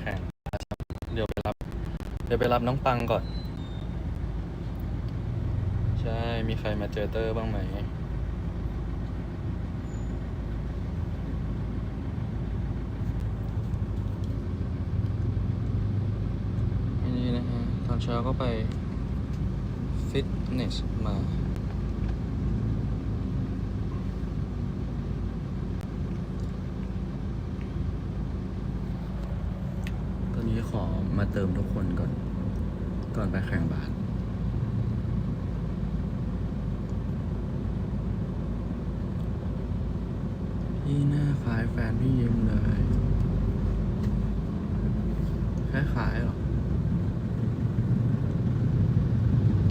แข่งเดี๋ยวไปรับ เดี๋ยวไปรับน้องปังก่อน ใช่ มีใครมาเจอเตอร์บ้างไหมนี่นะฮะตอนเช้าก็ไป ฟิตเนสมา ตอ นี้ขอมาเติมทุกคนก่อน ก่อนไปแข่งบาสพี่หน้าคล้ายแฟนพี่ยิมเลย คล้ายๆหรอ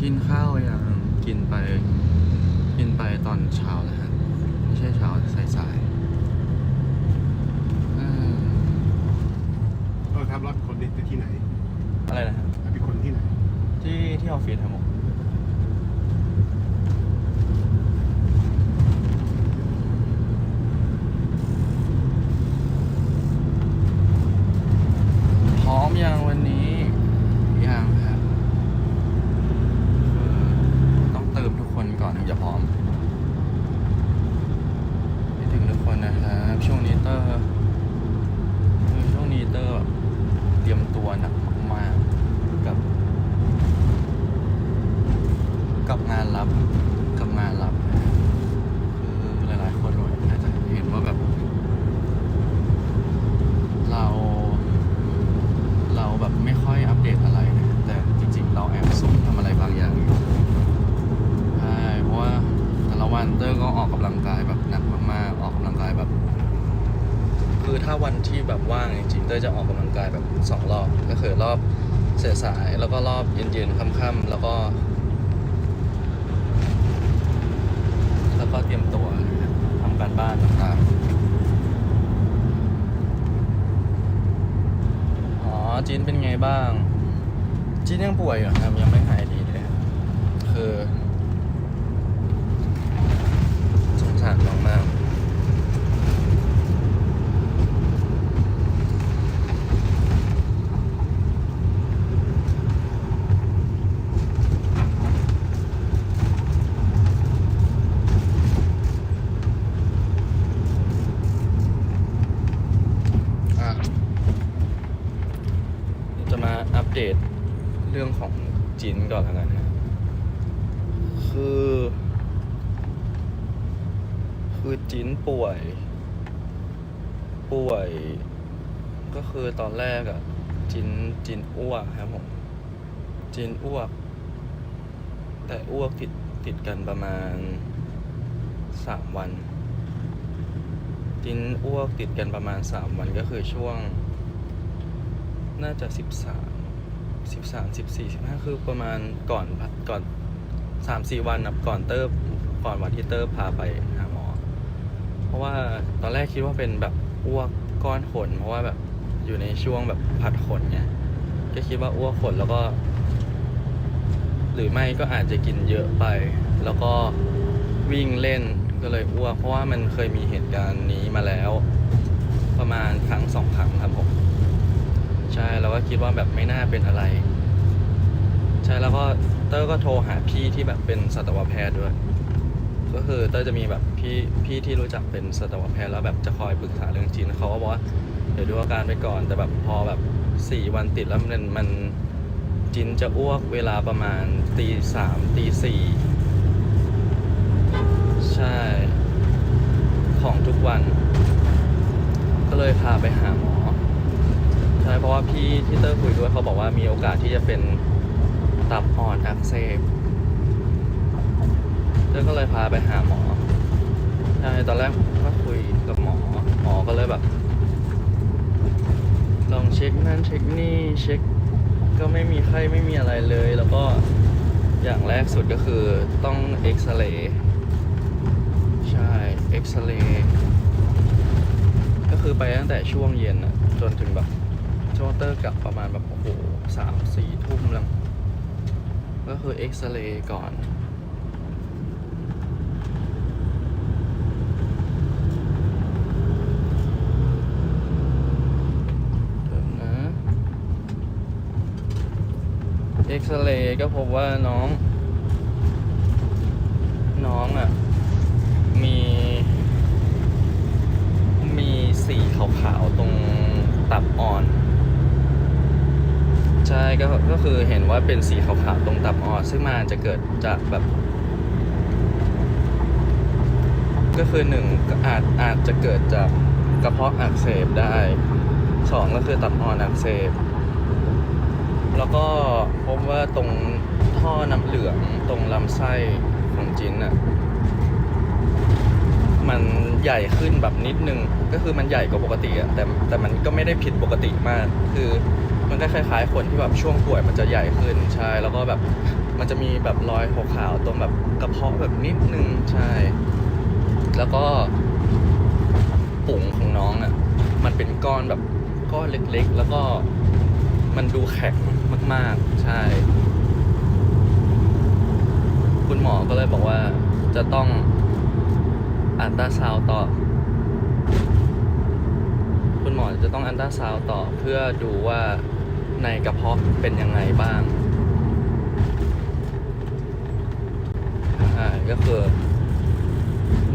กินข้าวยังกินไป กินไปตอนเช้าแล้วฮะ ไม่ใช่เช้าสายๆเอ่อ เออครับรับคนนี้ที่ไหน อะไรนะฮะ รับคนที่ไหน ที่ที่ ออฟฟิศครับผมพร้อมยังวันนี้ยังครับเออต้องเติมทุกคนก่อนถึงจะพร้อมให้ถึงทุกคนนะครับ ช่วงนี้เตอร์เออช่วงนี้เตอร์แบบเตรียมตัวหนักมากๆกับ กับงานรับกับงานรับคือหลาย ๆ คนอาจจะเห็นว่าแบบ เรา เราแบบไม่ค่อยอัปเดตอะไรนะแต่จริง ๆ เราแอบซุ่มทำอะไรบางอย่างอยู่ใช่เพราะว่าแต่ละวันเตอร์ก็ออกกำลังกายแบบหนักมากๆออกกำลังกายแบบ คือ ถ้าวันที่แบบว่างจริงๆเตอร์จะออกกำลังกายแบบสองรอบ ก็คือรอบเสสายแล้วก็รอบเย็นๆค่ำๆแล้วก็ แล้วก็เตรียมตัวทำการบ้านต่างๆอ๋อจีนเป็นไงบ้างจีนยังป่วยอยู่ครับยังไม่หายดีเลยคือสงสารน้องมาก อะเดี๋ยวจะมาอัปเดตเรื่องของจินก่อนแล้วกันนะคือ คือจินป่วย ป่วย ก็คือตอนแรกอะจินจินอ้วกครับผมจินอ้วก แต่อ้วกติดติดกันประมาณสามวัน จินอ้วกติดกันประมาณสามวันก็คือช่วง น่าจะสิบสามสิบสามสิบสี่สิบห้าคือประมาณก่อนก่อนสามสี่วันนะก่อนเติบก่อนวันที่เติบพาไปหา ราะว่าตอนแรกคิดว่าเป็นแบบอ้วกก้อนขน เพราะว่าแบบอยู่ในช่วงแบบผัดขนไงก็คิดว่าอ้วกขนแล้วก็ หรือไม่ก็อาจจะกินเยอะไป แล้วก็วิ่งเล่นก็เลยอ้วกเพราะว่ามันเคยมีเหตุการณ์นี้มาแล้ว ประมาณครั้งสองครั้งครับผมใช่แล้วก็คิดว่าแบบไม่น่าเป็นอะไร ใช่แล้วก็เตอร์ก็โทรหาพี่ที่แบบเป็นสัตวแพทย์ด้วย ก็คือเตอร์จะมีแบบพี่พี่ที่รู้จักเป็นสัตวแพทย์แล้วแบบจะคอยปรึกษาเรื่องจีนเขาก็บอกว่าเดี๋ยวดูอาการไปก่อน แต่แบบพอแบบสี่วันติดแล้วมันมันจินจะอ้วกเวลาประมาณตีสามตีสี่ใช่ ของทุกวัน ก็เลยพาไปหาหมอ ใช่เพราะว่าพี่ที่เตอร์คุยด้วยเขาบอกว่ามีโอกาสที่จะเป็นตับอ่อนอักเสบ เตอร์ก็เลยพาไปหาหมอใช่ตอนแรกก็คุยกับหมอหมอก็เลยแบบ ลองเช็คนั่นเช็คนี่เช็คก็ไม่มีไข้ไม่มีอะไรเลย แล้วก็อย่างแรกสุดก็คือต้องเอ็กซเรย์ใช่เอ็กซเรย์ก็คือไปตั้งแต่ช่วงเย็นอะจนถึงแบบช่วงเตอร์กลับประมาณแบบโอ้โหสามสี่ทุ่มแล้ว ก็คือเอ็กซเรย์ก่อน เดินหน้า เอ็กซเรย์ก็พบว่าน้อง น้องอะ มี มีสีขาวๆตรงตับอ่อน ใช่ก็ก็คือเห็นว่าเป็นสีขาวๆตรงตับอ่อน ซึ่งมันอาจะเกิดจากแบบ ก็คือหนึ่งอาจอาจจะเกิดจากกระเพาะอักเสบได้สองก็คือตับอ่อนอักเสบ แล้วก็พบว่าตรงท่อน้ำเหลืองตรงลำไส้ของจินอะมันใหญ่ขึ้นแบบนิดนึง ก็คือมันใหญ่กว่าปกติอะแต่แต่มันก็ไม่ได้ผิดปกติมาก คือมันก็คล้ายๆ คนที่แบบช่วงป่วยมันจะใหญ่ขึ้นใช่แล้วก็แบบมันจะมีแบบรอยขาวๆตรงแบบกระเพาะแบบนิดนึงใช่ แล้วก็ปุ๋งของน้องอะ่ะมันเป็นก้อนแบบก้อนเล็กๆ แล้วก็มันดูแข็ง มาก ๆ ใช่ คุณหมอก็เลยบอกว่าจะต้องอันตราซาวต่อ คุณหมอจะต้องอันตราซาวต่อเพื่อดูว่าในกระเพาะเป็นยังไงบ้างก็คือ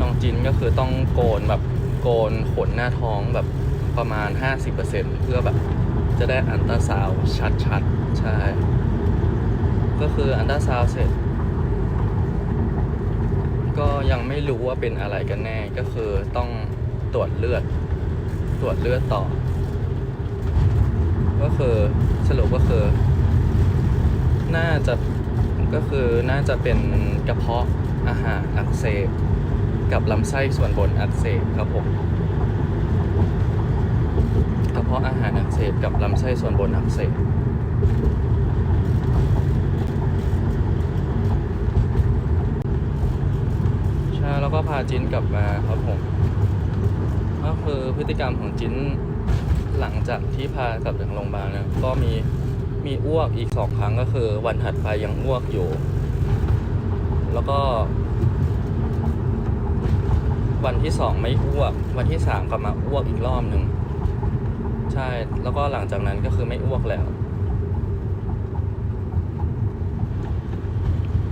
น้องจินก็คือต้องโกนแบบโกนขนหน้าท้องแบบประมาณ 50%เพื่อแบบจะได้อันตราซาวชัดๆ ใช่ ก็คืออันตราซาวเสร็จ ก็ยังไม่รู้ว่าเป็นอะไรกันแน่ ก็คือต้องตรวจเลือด ตรวจเลือดต่อ ก็คือสรุปก็คือ น่าจะก็คือน่าจะเป็นกระเพาะอาหารอักเสบกับลำไส้ส่วนบนอักเสบครับผมกระเพาะอาหารอักเสบกับลำไส้ส่วนบนอักเสบ ใช่แล้วก็พาจินกลับมาครับผม ก็คือพฤติกรรมของจินหลังจากที่พากลับจากโรงพยาบาลเนี่ยก็มีมีอ้วกอีกสองครั้งก็คือ วันถัดไปยังอ้วกอยู่ แล้วก็ วันที่สองไม่อ้วก วันที่สามกลับมาอ้วกอีกรอบหนึ่งใช่ แล้วก็หลังจากนั้นก็คือไม่อ้วกแล้ว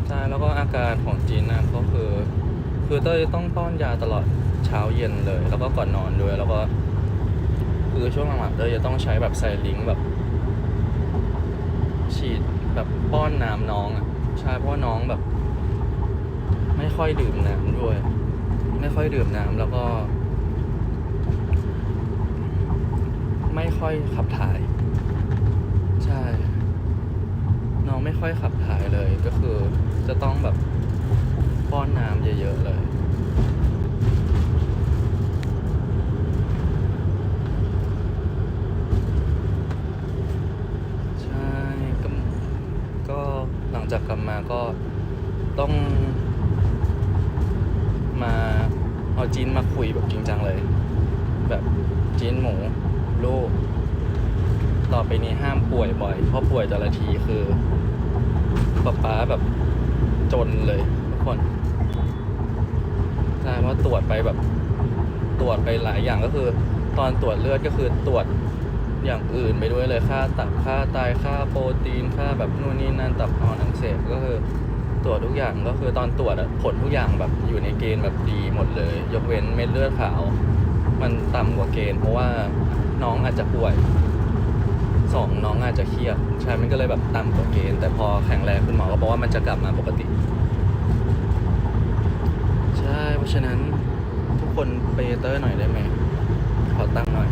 ใช่ แล้วก็อาการของจีนนะก็คือ คือเต้ยต้องป้อนยาตลอดเช้าเย็นเลย แล้วก็ก่อนนอนด้วย แล้วก็คือช่วงหลังๆเต้ยจะต้องใช้แบบใส่ลิงแบบฉีดแบบป้อนน้ำน้องอะใช่เพราะน้องแบบ ไม่ค่อยดื่มน้ำด้วย ไม่ค่อยดื่มน้ำแล้วก็ ไม่ค่อยขับถ่าย ใช่ น้องไม่ค่อยขับถ่ายเลยก็คือ จะต้องแบบป้อนน้ำเยอะ ๆ เลย ใช่ก็ก็หลังจากกลับมาก็ต้อง มาเอาจีนมาคุยแบบจริงจังเลย แบบจีนหมูลูก ต่อไปนี้ห้ามป่วยบ่อย เพราะป่วยแต่ละทีคือป๊าป๊าแบบจนเลยทุกคนใช่เพราะตร วจไปแบบ ตรวจไปหลายอย่างก็คือ ตอนตรวจเลือดก็คือตรวจอย่างอื่นไปด้วยเลยค่าตับค่าไตค่าโปรตีนค่าแบบนู่นนี่นั่นตับอ่อนอักเสบก็คือตรวจทุกอย่างก็คือตอนตรวจอะผลทุกอย่างแบบอยู่ในเกณฑ์แบบดีหมดเลย ยกเว้นเม็ดเลือดขาว มันต่ำกว่าเกณฑ์เพราะว่าน้องอาจจะป่วยสองน้องอาจจะเครียดใช่มันก็เลยแบบต่ำกว่าเกณฑ์แต่พอแข็งแรงคุณหมอก็บอกว่ามันจะกลับมาปกติ ใช่เพราะฉะนั้น คนเปย์เตอร์หน่อยได้ไหมขอตั้งค์หน่อย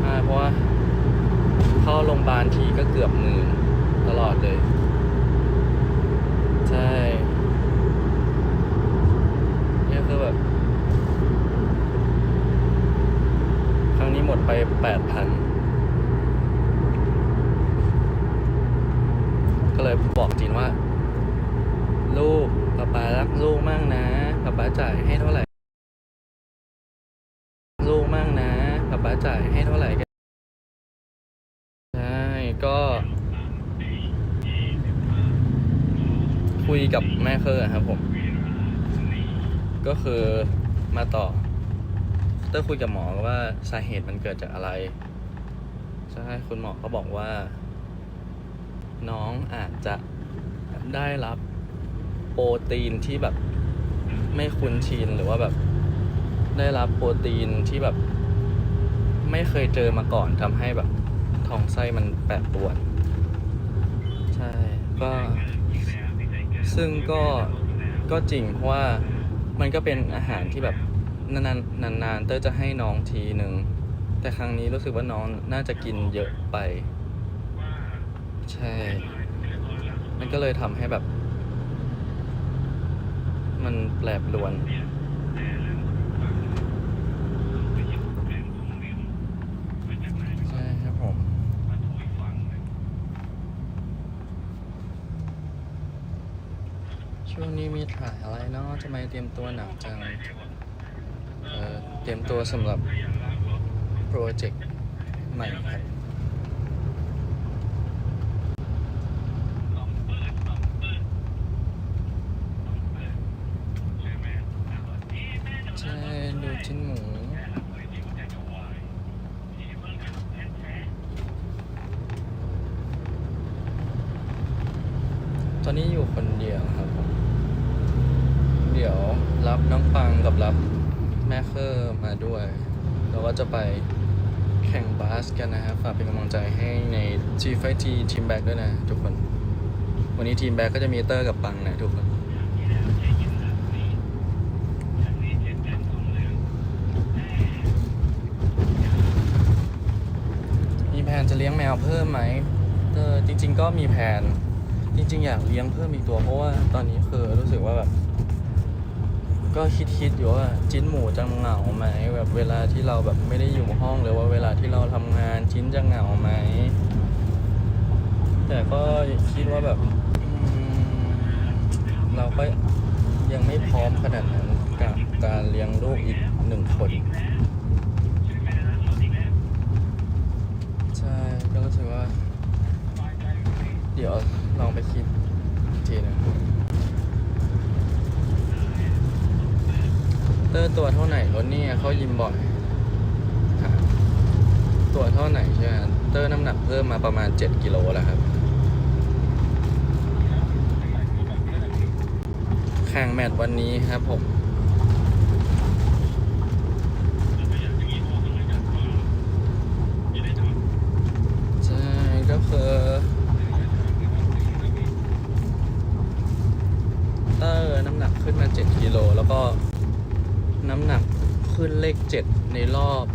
ใช่เพราะว่าเข้าโรงพยาบาลทีก็เกือบหมื่นตลอดเลย ใช่เนี่ยคือแบบ ครั้งนี้หมดไปแปดพันก็เลยบอกจีนว่า ลูกป๊าป๊ารักลูกมากนะป๊าป๊าจ่ายให้เท่าไหร่ ลูกมากนะป๊าป๊าจ่ายให้เท่าไหร่กันใช่ก็ คุยกับแม่เคอร์ครับผม ก็คือมาต่อเตอร์คุยกับหมอว่าสาเหตุมันเกิดจากอะไรใช่คุณหมอก็บอกว่า น้องอาจจะได้รับโปรตีนที่แบบไม่คุ้นชินหรือว่าแบบ ได้รับโปรตีนที่แบบ ไม่เคยเจอมาก่อนทำให้แบบท้องไส้มันแปรปรวน ใช่ก็ ซึ่งก็ก็จริงเพราะว่ามันก็เป็นอาหารที่แบบนานๆนานๆเต้ยจะให้น้องทีหนึ่งแต่ครั้งนี้รู้สึกว่าน้องน่าจะกินเยอะไป ใช่ มันก็เลยทำให้แบบ มันแปรปรวน ใช่ครับผม ช่วงนี้มีถ่ายอะไรเนาะทำไมเตรียมตัวหนักจัง เอ่อ เตรียมตัวสำหรับ โปรเจกต์ใหม่ครับใช่ดูชิ้นหมูตอนนี้อยู่คนเดียวครับ ดี๋ยวรับน้องปังกับรับแม่เคอร์มาด้วยเราก็จะไปแข่งบาสกันนะครับฝากเป็นกำลังใจให้ใน G f i T ทีมแบ็กด้วยนะ ทุกคน วันนี้ทีมแบ็กก็จะมีเตอร์กับปังนะทุกคนมีแผนจะเลี้ยงแมวเพิ่มไหมเออจริง ๆ ก็มีแผนจริง ๆ อยากเลี้ยงเพิ่มอีกตัวเพราะว่าตอนนี้คือรู้สึกว่าแบบ ก็คิดๆอยู่ว่าจิ้นหมูจะเหงาไหมแบบเวลาที่เราแบบไม่ได้อยู่ห้องหรือว่าเวลาที่เราทำงานชิ้นจะเหงาไหมแต่ก็คิดว่าแบบเราก็ยังไม่พร้อมขนาดนั้นกับการเลี้ยงลูกอีกหนึ่งคนใช่ก็รู้สึกว่า เดี๋ยวลองไปคิดทีนึง เตอร์ตัวเท่าไหนรถนี่เขายิมบ่อยตัวเท่าไหนใช่ไหมเตอร์น้ำหนักเพิ่มมาประมาณ 7 กิโลแล้วครับ แข่งแมตช์วันนี้ครับผม ใช่ ก็คือเตอร์น้ำหนักขึ้นมา 7 กิโล แล้วก็น้ำหนักขึ้น เลข7ในรอบ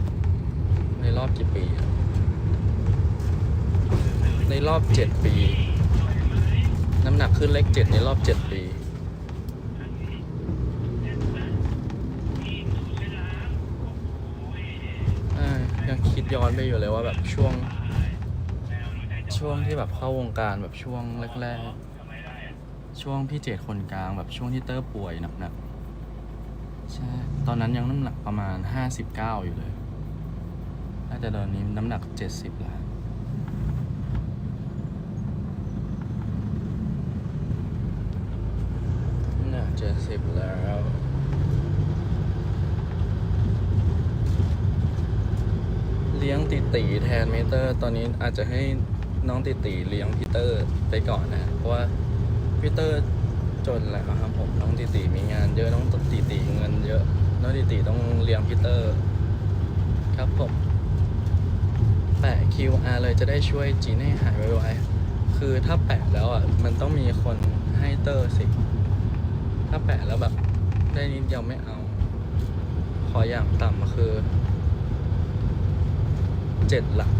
ในรอบกี่ปี ในรอบ7ปี น้ำหนักขึ้นเลข7ในรอบ7ปีอ่ายังคิดย้อนไปอยู่เลยว่าแบบช่วง ช่วงที่แบบเข้าวงการแบบช่วงแรกๆ ช่วงพี่เจตคนกลางแบบช่วงที่เตอร์ป่วยหนักๆ ใช่ ตอนนั้นยังน้ำหนักประมาณห้าสิบเก้าอยู่เลย น่าจะตอนนี้น้ำหนักเจ็ดสิบแล้วน้ำหนักเจ็ดสิบแล้วเลี้ยงติตีแทนเมเตอร์ ตอนนี้อาจจะให้น้องติตีเลี้ยงพีเตอร์ไปก่อนนะ เพราะว่าพีเตอร์ จนแล้วครับผมน้องติตีมีงานเยอะน้องติตีเงินเยอะ น้องติตีต้องเลี้ยงพีเตอร์ ครับผมแปะ QR เลยจะได้ช่วยจีนให้หายไวๆคือถ้าแปะแล้วอะมันต้องมีคนให้เตอร์สิ ถ้าแปะแล้วแบบ ได้นิดเดียวไม่เอา ขออย่างต่ำคือเจ็ดหลัก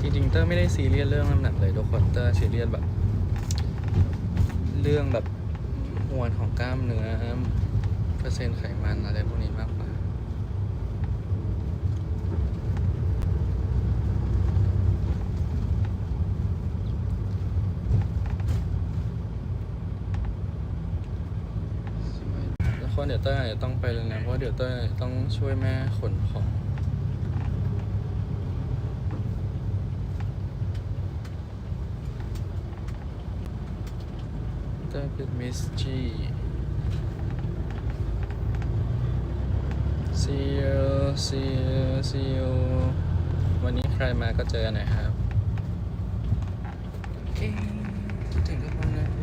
จริงๆ เตอร์ไม่ได้ซีเรียสเรื่องน้ำหนักเลยทุกคนเตอร์ซีเรียสแบบ เรื่องแบบมวลของกล้ามเนื้อเปอร์เซ็นต์ไขมันอะไรพวกนี้มากกว่าแล้วคนเดี๋ยวเต้ยอาจจะต้องไปแล้วนะเพราะว่าเดี๋ยวเต้ยต้องช่วยแม่ขนของ คือมิสจีซีโอซีโอซีโอวันนี้ใครมาก็เจอหน่อยครับ โอเคถึงทุกคนเล